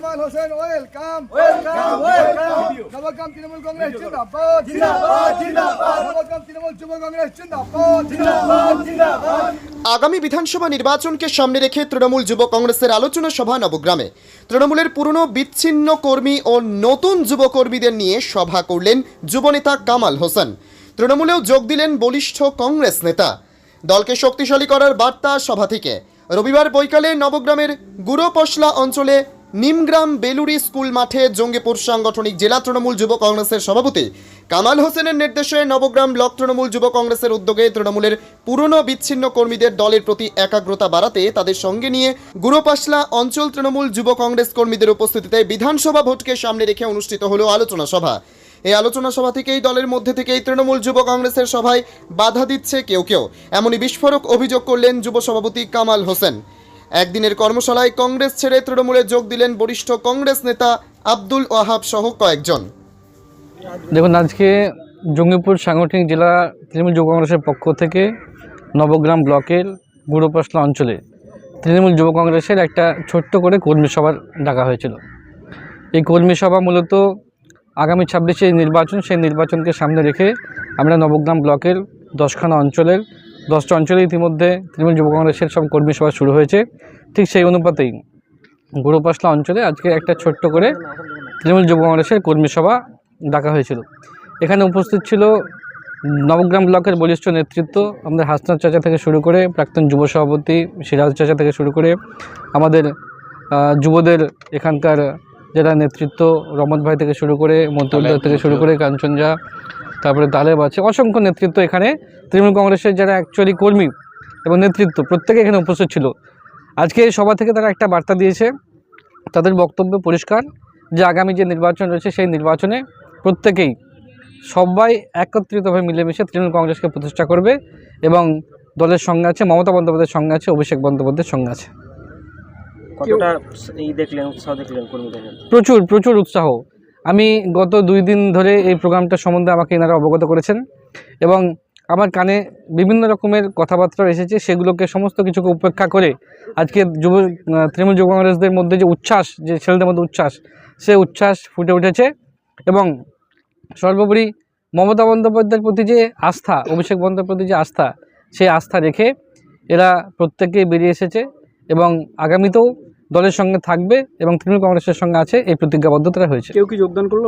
Kamal Hossain welcome. Welcome welcome. Nabagram Trinamool Congress জিন্দাবাদ। জিন্দাবাদ জিন্দাবাদ। নবগ্রাম তৃণমূল যুব কংগ্রেস জিন্দাবাদ। জিন্দাবাদ জিন্দাবাদ। আগামী বিধানসভা নির্বাচনকে সামনে রেখে তৃণমূল যুব কংগ্রেসের আলোচনা সভা নবগ্রামে। তৃণমূলের পুরনো বিচ্ছিন্ন কর্মী ও নতুন যুব কর্মীদের নিয়ে সভা করলেন যুবনেতা কামাল হোসেন। তৃণমূলেও যোগ দিলেন বলিষ্ঠ কংগ্রেস নেতা। দলকে শক্তিশালী করার বার্তা সভা থেকে। রবিবার বৈকালে নবগ্রামের গুড়োপশলা অঞ্চলে নিমগ্রাম বেলুরি স্কুল মাঠে জঙ্গিপুর সাংগঠনিক জেলা তৃণমূল যুব কংগ্রেসের সভাপতি কামাল হোসেনের নির্দেশে নবগ্রাম ব্লক তৃণমূল যুব কংগ্রেসের উদ্যোগে তৃণমূলের পুরনো বিচ্ছিন্ন কর্মীদের দলের প্রতি একাগ্রতা বাড়াতে তাদের সঙ্গে নিয়ে গুড়োপাশলা অঞ্চল তৃণমূল যুব কংগ্রেস কর্মীদের উপস্থিতিতে বিধানসভা ভোটকে সামনে রেখে অনুষ্ঠিত হলো আলোচনা সভা। এই আলোচনা সভা থেকেই দলের মধ্যে থেকেই তৃণমূল যুব কংগ্রেসের সভায় বাধা দিচ্ছে কেউ কেউ। এমনই বিস্ফোরক অভিযোগ করলেন যুব সভাপতি কামাল হোসেন। একদিনের কর্মশালায় কংগ্রেস ছেড়ে তৃণমূলে যোগ দিলেন বরিষ্ঠ কংগ্রেস নেতা আব্দুল ওয়াহাব সহ কয়েকজন। দেখুন, আজকে জঙ্গিপুর সাংগঠনিক জেলা তৃণমূল যুব কংগ্রেসের পক্ষ থেকে নবগ্রাম ব্লকের গুড়োপাসলা অঞ্চলে তৃণমূল যুব কংগ্রেসের একটা ছোট্ট করে কর্মী সভা ডাকা হয়েছিল। এই কর্মী সভা মূলত আগামী ছাব্বিশে নির্বাচন, সেই নির্বাচনকে সামনে রেখে আমরা নবগ্রাম ব্লকের দশখানা অঞ্চলের দশটা অঞ্চলে ইতিমধ্যে তৃণমূল যুব কংগ্রেসের সব কর্মী সভা শুরু হয়েছে। ঠিক সেই অনুপাতেই গুড়োপাসলা অঞ্চলে আজকে একটা ছোট্ট করে তৃণমূল যুব কংগ্রেসের কর্মী সভা ডাকা হয়েছিল। এখানে উপস্থিত ছিল নবগ্রাম ব্লকের বলিষ্ঠ নেতৃত্ব, আমাদের হাসনাথ চাচা থেকে শুরু করে প্রাক্তন যুব সভাপতি সিরাজ চাচা থেকে শুরু করে আমাদের যুবদের এখানকার যারা নেতৃত্ব, রমত ভাই থেকে শুরু করে মন্ত্রীদের থেকে শুরু করে কাঞ্চন ঝা তারপরে তালেব আছে অসংখ্য নেতৃত্ব এখানে। তৃণমূল কংগ্রেসের যারা অ্যাকচুয়ালি কর্মী এবং নেতৃত্ব প্রত্যেকে এখানে উপস্থিত ছিল। আজকে এই সভা থেকে তারা একটা বার্তা দিয়েছে। তাদের বক্তব্য পরিষ্কার যে আগামী যে নির্বাচন রয়েছে সেই নির্বাচনে প্রত্যেকেই সবাই একত্রিতভাবে মিলেমিশে তৃণমূল কংগ্রেসকে প্রতিষ্ঠা করবে এবং দলের সঙ্গে আছে মমতা বন্দ্যোপাধ্যায়ের সঙ্গে আছে অভিষেক বন্দ্যোপাধ্যায়ের সঙ্গে আছে। কতটা দেখলেন উৎসাহ দেখলেন প্রচুর প্রচুর উৎসাহ। আমি গত দুই দিন ধরে এই প্রোগ্রামটা সম্বন্ধে আমাকে এনারা অবগত করেছেন এবং আমার কানে বিভিন্ন রকমের কথাবার্তা এসেছে, সেগুলোকে সমস্ত কিছুকে উপেক্ষা করে আজকে যুব তৃণমূল যুব কংগ্রেসদের মধ্যে যে উচ্ছ্বাস, যে ছেলেদের মধ্যে উচ্ছ্বাস, সে উচ্ছ্বাস ফুটে উঠেছে এবং সর্বোপরি মমতা বন্দ্যোপাধ্যায়ের প্রতি যে আস্থা, অভিষেক বন্দ্যোপাধ্যায়ের প্রতি যে আস্থা, সেই আস্থা রেখে এরা প্রত্যেকেই বেরিয়ে এসেছে এবং আগামীতেও দলের সঙ্গে থাকবে এবং তৃণমূল কংগ্রেসের সঙ্গে আছে এই প্রতিজ্ঞাবদ্ধতা হয়েছে। কেউ কি যোগদান করল?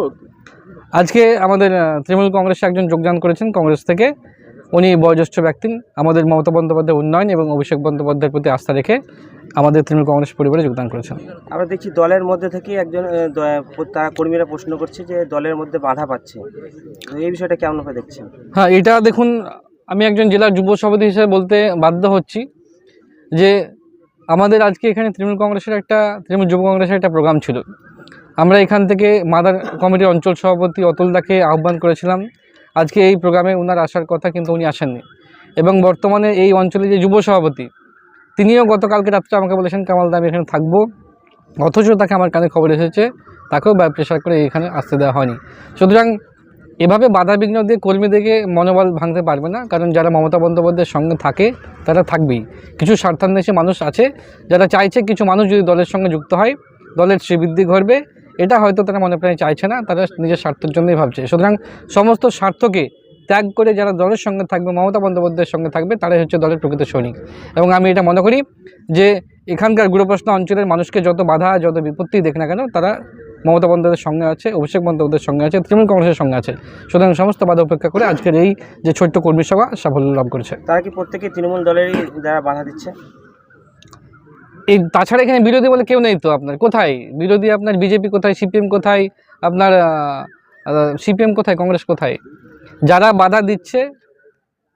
আজকে আমাদের তৃণমূল কংগ্রেসে একজন যোগদান করেছেন কংগ্রেস থেকে। উনি বয়োজ্যেষ্ঠ ব্যক্তি আমাদের মমতা বন্দ্যোপাধ্যায় উন্নয়ন এবং অভিষেক বন্দ্যোপাধ্যায়ের প্রতি আস্থা রেখে আমাদের তৃণমূল কংগ্রেস পরিবারে যোগদান করেছেন। আমরা দেখছি দলের মধ্যে থেকে একজন তারা কর্মীরা প্রশ্ন করছে যে দলের মধ্যে বাধা পাচ্ছে। এই বিষয়টা কেমন ভাবে দেখছেন? হ্যাঁ এটা দেখুন আমি একজন জেলার যুব সভাপতি হিসেবে বলতে বাধ্য হচ্ছি যে আমাদের আজকে এখানে তৃণমূল কংগ্রেসের একটা, তৃণমূল যুব কংগ্রেসের একটা প্রোগ্রাম ছিল। আমরা এখান থেকে মাদার কমিটির অঞ্চল সভাপতি অতুল দাকে আহ্বান করেছিলাম। আজকে এই প্রোগ্রামে ওনার আসার কথা কিন্তু উনি আসেননি। এবং বর্তমানে এই অঞ্চলে যে যুব সভাপতি, তিনিও গতকালকে রাত্রে আমাকে বলেছেন, কামাল দা, আমি এখানে থাকব। অথচ তাকে আমার কানে খবর এসেছে, তাকেও প্রেশার করে এখানে আসতে দেওয়া হয়নি। সুতরাং এভাবে বাধা বিঘ্ন দিয়ে কর্মীদেরকে মনোবল ভাঙতে পারবে না, কারণ যারা মমতা বন্দ্যোপাধ্যায়ের সঙ্গে থাকে, তারা থাকবেই। কিছু স্বার্থান্বেষী মানুষ আছে, যারা চাইছে কিছু মানুষ যদি দলের সঙ্গে যুক্ত হয়, দলের শ্রীবৃদ্ধি ঘটবে। এটা হয়তো তারা মনে প্রাণে চাইছে না, তারা নিজের স্বার্থের জন্যই ভাবছে। সুতরাং সমস্ত স্বার্থকে ত্যাগ করে যারা দলের সঙ্গে থাকবে, মমতা বন্দ্যোপাধ্যায়ের সঙ্গে থাকবে, তারাই হচ্ছে দলের প্রকৃত সৈনিক। এবং আমি এটা মনে করি যে এখানকার গুরুপ্রশ্ন অঞ্চলের মানুষকে যত বাধা, যত বিপত্তি দেখ না কেন, তারা মমতা বন্দ্যোপাধ্যায়ের সঙ্গে আছে অভিষেক বন্দ্যোপাধ্যায়ের সঙ্গে আছে তৃণমূল কংগ্রেসের সঙ্গে আছে। সুতরাং সমস্ত বাধা উপেক্ষা করে আজকের এই যে ছোট্ট কর্মী সভা সাফল্য লাভ করেছে। তারা কি প্রত্যেকে তৃণমূল দলেরই যারা বাধা দিচ্ছে? এই তাছাড়া এখানে বিরোধী বলে কেউ নেই তো আপনার? কোথায়? বিরোধী আপনার বিজেপি কোথায়? সিপিএম কোথায়? আপনার সিপিএম কোথায়? কংগ্রেস কোথায়? যারা বাধা দিচ্ছে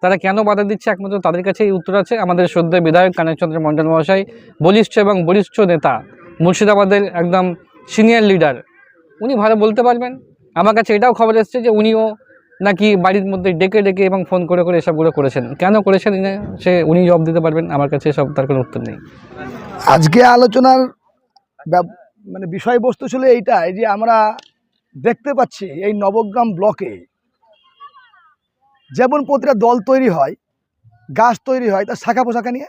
তারা কেন বাধা দিচ্ছে? একমাত্র তাদের কাছেই উত্তর আছে। আমাদের শ্রদ্ধেয় বিধায়ক কানেশচন্দ্র মণ্ডল মহাশয় বলিষ্ঠ এবং বলিষ্ঠ নেতা মুর্শিদাবাদের একদম সিনিয়র লিডার উনি ভালো বলতে পারবেন। আমার কাছে এটাও খবর এসছে যে উনিও নাকি বাড়ির মধ্যে ডেকে ডেকে এবং ফোন করে করে এসবগুলো করেছেন। কেন করেছেন সে উনি জবাব দিতে পারবেন। আমার কাছে সব তার কোনো উত্তর নেই। আজকে আলোচনার মানে বিষয়বস্তু ছিল এইটাই যে আমরা দেখতে পাচ্ছি এই নবগ্রাম ব্লকে যেমন প্রতিটা দল তৈরি হয়, গাছ তৈরি হয়, তার শাখা পোশাখা নিয়ে।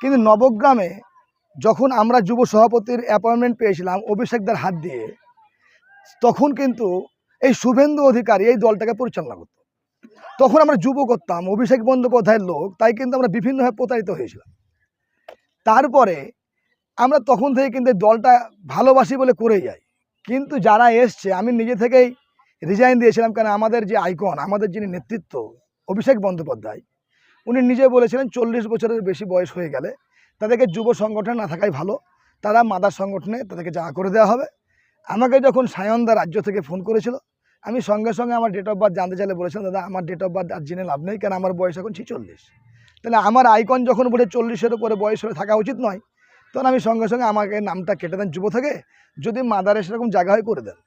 কিন্তু নবগ্রামে যখন আমরা যুব সভাপতির অ্যাপয়েন্টমেন্ট পেয়েছিলাম অভিষেকদের হাত দিয়ে, তখন কিন্তু এই শুভেন্দু অধিকারী এই দলটাকে পরিচালনা করত। তখন আমরা যুব করতাম, অভিষেক বন্দ্যোপাধ্যায়ের লোক, তাই কিন্তু আমরা বিভিন্নভাবে প্রতারিত হয়েছিলাম। তারপরে আমরা তখন থেকে কিন্তু দলটা ভালোবাসি বলে করে যাই। কিন্তু যারা এসছে, আমি নিজে থেকেই রিজাইন দিয়েছিলাম কারণ আমাদের যে আইকন আমাদের যিনি নেতৃত্ব, অভিষেক বন্দ্যোপাধ্যায়, উনি নিজে বলেছিলেন চল্লিশ বছরের বেশি বয়স হয়ে গেলে তাদেরকে যুব সংগঠনে না থাকাই ভালো। তারা মাদার সংগঠনে তাদেরকে যা করে দেওয়া হবে। আমাকে যখন সায়নদা রাজ্য থেকে ফোন করেছিল, আমি সঙ্গে সঙ্গে আমার ডেট অফ বার্থ জানতে চাইলে বলেছিলাম, দাদা, আমার ডেট অফ বার্থ আর জেনে লাভ নেই কারণ আমার বয়স এখন ছিচল্লিশ? তাহলে আমার আইকন যখন বলে চল্লিশের উপরে বয়স হয়ে থাকা উচিত নয়, তখন আমি সঙ্গে সঙ্গে আমাকে নামটা কেটে দেন যুব থেকে, যদি মাদারে সেরকম জায়গা হয় করে দেন।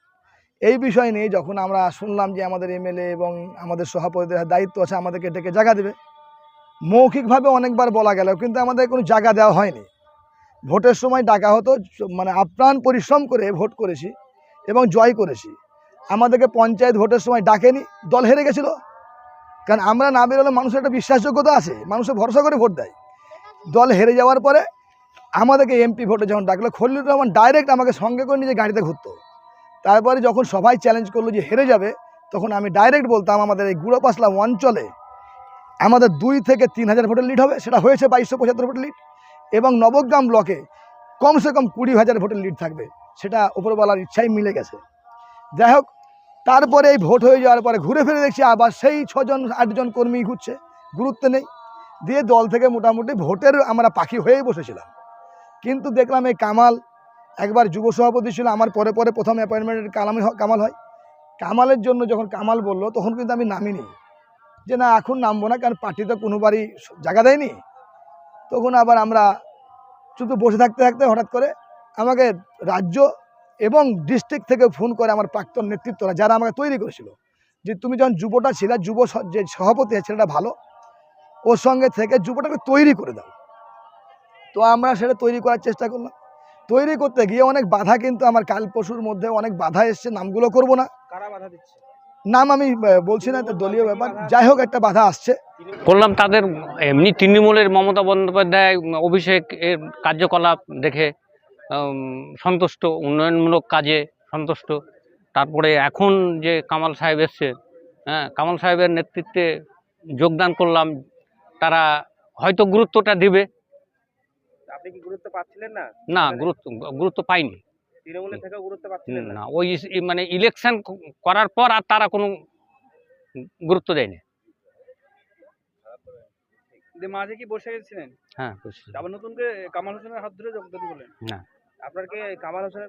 এই বিষয় নিয়ে যখন আমরা শুনলাম যে আমাদের এমএলএ এবং আমাদের সভাপতিদের দায়িত্ব আছে, আমাদেরকে ডেকে জায়গা দেবে। মৌখিকভাবে অনেকবার বলা গেল, কিন্তু আমাদের কোনো জায়গা দেওয়া হয়নি। ভোটের সময় ডাকা হতো মানে আপ্রাণ পরিশ্রম করে ভোট করেছি এবং জয় করেছি। আমাদেরকে পঞ্চায়েত ভোটের সময় ডাকেনি, দল হেরে গেছিল। কারণ আমরা না বেরোলে মানুষের একটা বিশ্বাসযোগ্যতা আছে মানুষের ভরসা করে ভোট দেয়। দল হেরে যাওয়ার পরে আমাদেরকে এমপি ভোটে যখন ডাকলো, খলিলুর রহমান ডাইরেক্ট আমাকে সঙ্গে করে নিজে গাড়িতে ঘুরতো। তারপরে যখন সবাই চ্যালেঞ্জ করল যে হেরে যাবে, তখন আমি ডাইরেক্ট বলতাম, আমাদের এই গুড়োপাসলা অঞ্চলে আমাদের দুই থেকে তিন হাজার ভোটের লিড হবে, সেটা হয়েছে বাইশশো পঁচাত্তর ভোটের লিড এবং নবগ্রাম ব্লকে কমসে কম কুড়ি হাজার ভোটের লিড থাকবে, সেটা উপরওয়ালার ইচ্ছাই মিলে গেছে। যাই হোক, তারপরে এই ভোট হয়ে যাওয়ার পরে ঘুরে ফিরে দেখছি আবার সেই ছজন, আটজন কর্মী ঘুরছে, গুরুত্ব নেই। দিয়ে দল থেকে মোটামুটি ভোটের আমরা পাখি হয়েই বসেছিলাম। কিন্তু দেখলাম এই কামাল, একবার যুব সভাপতি ছিল, আমার পরে পরে প্রথম অ্যাপয়েন্টমেন্টের কালামে কামাল হয়। কামালের জন্য যখন কামাল বলল, তখন কিন্তু আমি নামিনি। যে না, এখন নামবো না, কারণ পার্টি তো কোনোবারই জায়গা দেয়নি। তখন আবার আমরা শুধু বসে থাকতে থাকতে হঠাৎ করে আমাকে রাজ্য এবং ডিস্ট্রিক্ট থেকে ফোন করে আমার প্রাক্তন নেতৃত্বরা, যারা আমাকে তৈরি করেছিল, যে তুমি যখন যুবটা ছিলে, যুব যে সভাপতি ছেলেটা ভালো, ওর সঙ্গে থেকে যুবটাকে তৈরি করে দাও। তো আমরা সেটা তৈরি করার চেষ্টা করলাম। তৈরি করতে গিয়ে অনেক বাধা কিন্তু আমার কাল পশুর মধ্যে অনেক বাধা এসছে, নামগুলো করব না। কারা বাধা দিচ্ছে? নাম আমি বলছি না এটা দলীয় ব্যাপার। যাই হোক একটা বাধা আসছে। করলাম তাদের এমনি তৃণমূলের মমতা বন্দ্যোপাধ্যায় অভিষেক এর কার্যকলাপ দেখে সন্তুষ্ট উন্নয়নমূলক কাজে সন্তুষ্ট। তারপরে এখন যে কামাল সাহেব এসছে হ্যাঁ কামাল সাহেবের নেতৃত্বে যোগদান করলাম তারা হয়তো গুরুত্বটা দিবে। আপনি কি গুরুত্ব পাচ্ছিলেন না? না গুরুত্ব গুরুত্ব পাইনি। তৃণমূলের থেকে গুরুত্ব পাচ্ছিলেন না। ওই মানে ইলেকশন করার পর আর তারা কোনো গুরুত্ব দেয়নি। মাঝে কি বসে গেছিলেন? হ্যাঁ বুঝছি। আবার নতুন করে কামাল হোসেনের হাত ধরে যোগদান করলেন না। আপনার কি কামাল হোসেনের